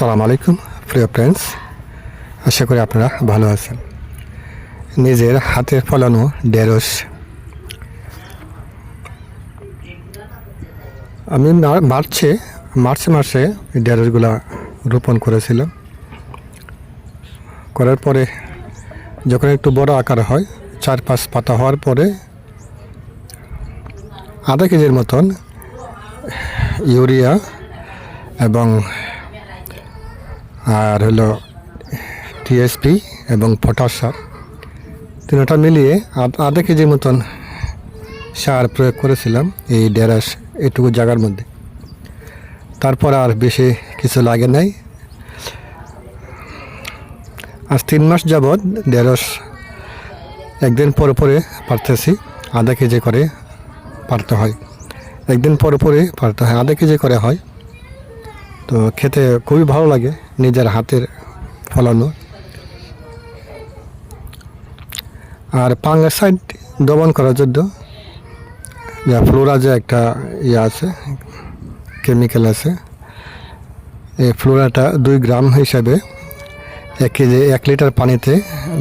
আসসালামু আলাইকুম, প্রিয় ফ্রেন্ডস আশা করি আপনারা ভালো আছেন। নিজের হাতের ফলানো ঢেঁড়স। আমি মার্চে, মার্চ মাসে ঢেঁড়সগুলা রোপণ করেছিলাম। করার পরে যখন একটু বড় আকার হয় চার পাঁচ পাতা হওয়ার পরে আধা কেজির মতন ইউরিয়া এবং আর হলো টিএসপি এবং পটাশ সার। তিনটা মিলিয়ে আধ- কেজির মতন সার প্রয়োগ করেছিলাম এই ডেরাস এটুকু জায়গার মধ্যে। তারপর আর বেশি কিছু লাগে নাই। আজ তিন মাস যাবৎ ঢেঁড়স একদিন পর পরে পারতেছি, আধা কেজি করে পারতে হয়। একদিন পর পরে পারতে হয়, আধা কেজি করে হয়। তো খেতে খুবই ভালো লাগে নিজের হাতের ফলানো। আর পাঙ্গাসাইড দমন করার জন্য যা ফ্লোরা যে একটা ইয়ে আছে কেমিক্যাল আছে। এই ফ্লোরাটা দুই গ্রাম হিসাবে এক কেজি, এক লিটার পানিতে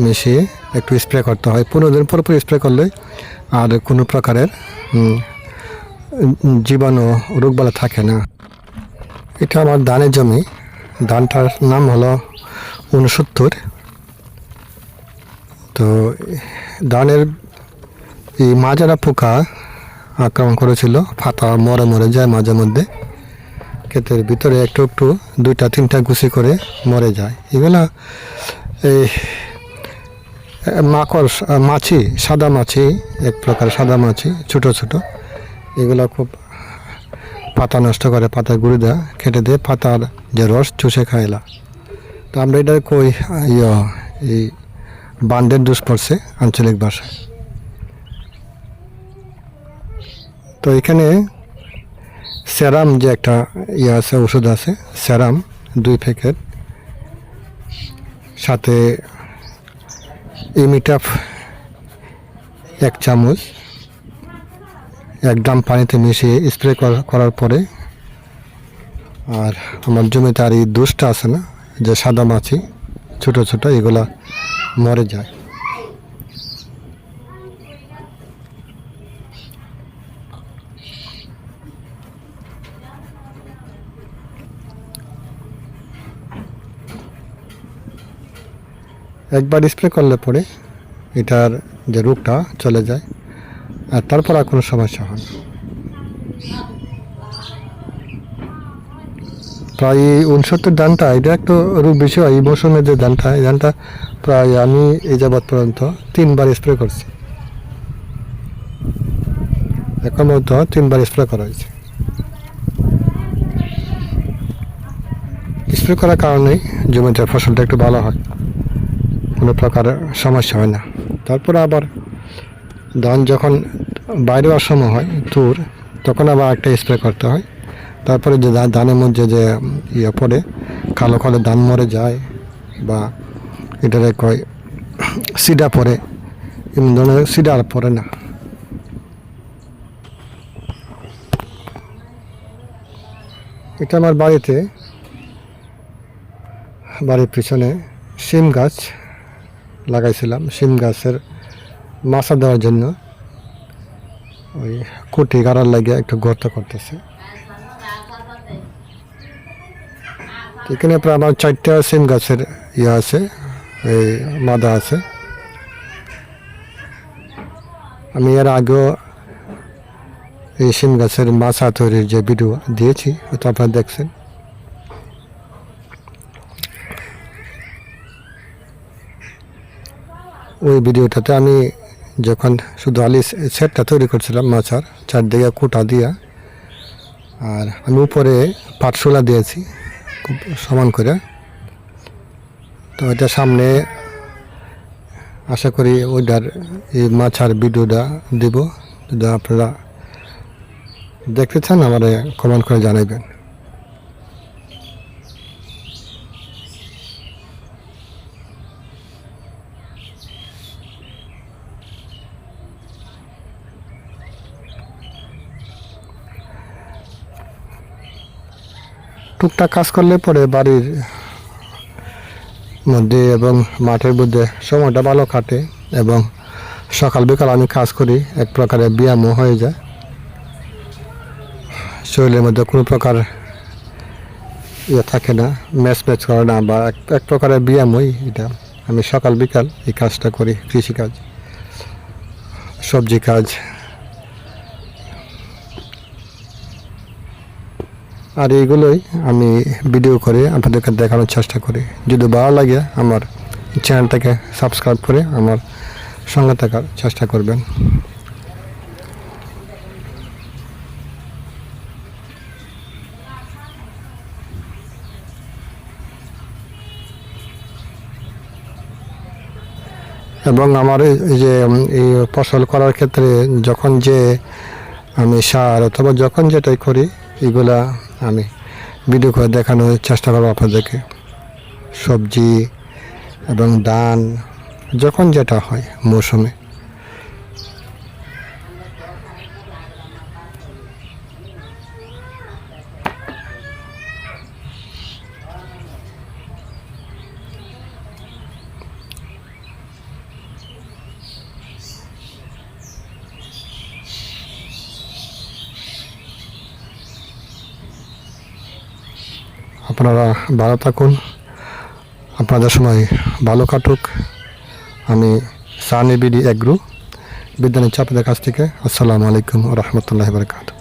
মিশিয়ে একটু স্প্রে করতে হয়। পনেরো দিন পর পর স্প্রে করলে আর কোনো প্রকারের জীবাণু, রোগবালা থাকে না। এটা আমার ধানের জমি। ধানটার নাম হলো উনসত্তর তো ধানের এই মাজারা পোকা আক্রমণ করেছিল, ফাতা মরে মরে যায় মাঝে মধ্যে। ক্ষেতের ভিতরে একটু একটু, দুইটা তিনটা গুছি করে মরে যায়। এগুলা এই মাকড়, মাছি, সাদা মাছি, এক প্রকার সাদা মাছি, ছোট ছোট। এগুলো খুব পাতা নষ্ট করে পাতা গুঁড়ি দেয়, খেটে দিয়ে পাতার যে রস, চুষে খাইলা। তো আমরা এটা কই ইয়ে এই বান্ডের দোষ পড়ছে আঞ্চলিক ভাষায়। তো এখানে স্যারাম যে একটা ইয়ে আছে, ওষুধ আছে, সেরাম দুই প্যাকেট। সাথে ইমিটাফ এক চামচ। এক ড্রাম পানিতে মিশিয়ে স্প্রে করার পরে আর আমার জমিতে আর এই দোষটা আছে না, যে সাদা মাছি, ছোটো ছোটো, এগুলা মরে যায়। একবার স্প্রে করলে পরে এটার যে রোগটা চলে যায়। আর তারপর আর কোনো সমস্যা হয় না। প্রায় উনসত্তর ধানটা এটা একটু রোগ বেশি হয় এই মৌসুমের যে ধানটা এই ধানটা প্রায় আমি এই যাবৎ পর্যন্ত তিনবার স্প্রে করছি। এখন মধ্যে তিনবার স্প্রে করা হয়েছে। স্প্রে করার কারণেই জমিতে ফসলটা একটু ভালো হয়, কোনো প্রকার সমস্যা হয় না। তারপরে আবার ধান যখন বাইরে সময় হয় তুর, তখন আবার একটা স্প্রে করতে হয়। তারপরে যে ধানের মধ্যে যে ইয়ে পড়ে, কালো কালো ধান মরে যায় বা এটারে কয় সিডা পড়ে। এমন ধরনের সিডা আর পড়ে না। এটা আমার বাড়িতে, বাড়ির পিছনে সিম গাছ লাগাইছিলাম। সিম গাছের মাছা দেওয়ার জন্য ওই কুটি গাড়ার লাগে একটু গর্ত করতেছে। এখানে প্রায় আমার চারটা সিম গাছের ইয়ে আছে, এই মাদা আছে। আমি এর আগেও এই সিম গাছের মাছা তৈরির যে ভিডিও দিয়েছি, ওটা আপনারা দেখছেন। ওই ভিডিওটাতে আমি যখন শুধু আলি সেটটা তৈরি করছিলাম মাছার, চারদিকে কুটা দিয়া, আর আমি উপরে পাটশোলা দিয়েছি, খুব সমান করে। তো এটা সামনে আশা করি ওইটার এই মাছার ভিডিওটা দিব। যদি আপনারা দেখতে চান, আমার কমেন্ট করে জানাবেন। টুকটাক কাজ করলে পরে বাড়ির মধ্যে এবং মাঠের মধ্যে সময়টা ভালো কাটে এবং সকাল বিকাল আমি কাজ করি, এক প্রকারের ব্যায়ামও হয়ে যায়। শরীরের মধ্যে কোনো প্রকার ইয়ে থাকে না, ম্যাচ ম্যাচ করে না বা এক এক প্রকারের ব্যায়ামই এটা। আমি সকাল বিকাল এই কাজটা করি, কৃষিকাজ, সবজি কাজ। আর এইগুলোই আমি ভিডিও করে আপনাদেরকে দেখানোর চেষ্টা করি। যদি ভালো লাগে আমার চ্যানেলটাকে সাবস্ক্রাইব করে আমার সঙ্গে থাকার চেষ্টা করবেন। এবং আমার যে এই ফসল করার ক্ষেত্রে যখন যে আমি সার অথবা যখন যেটাই করি, এগুলা আমি ভিডিও করে দেখানোর চেষ্টা করব আপনাদেরকে। সবজি এবং ধান যখন যেটা হয় মৌসুমে। আপনারা ভালো থাকুন। আপনাদের সময় ভালো কাটুক। আমি সানি বিডি এগ্রু। বিদ্যানী চাপদের কাছ থেকে আসসালামু আলাইকুম রহমতুল্লাহ বারকাত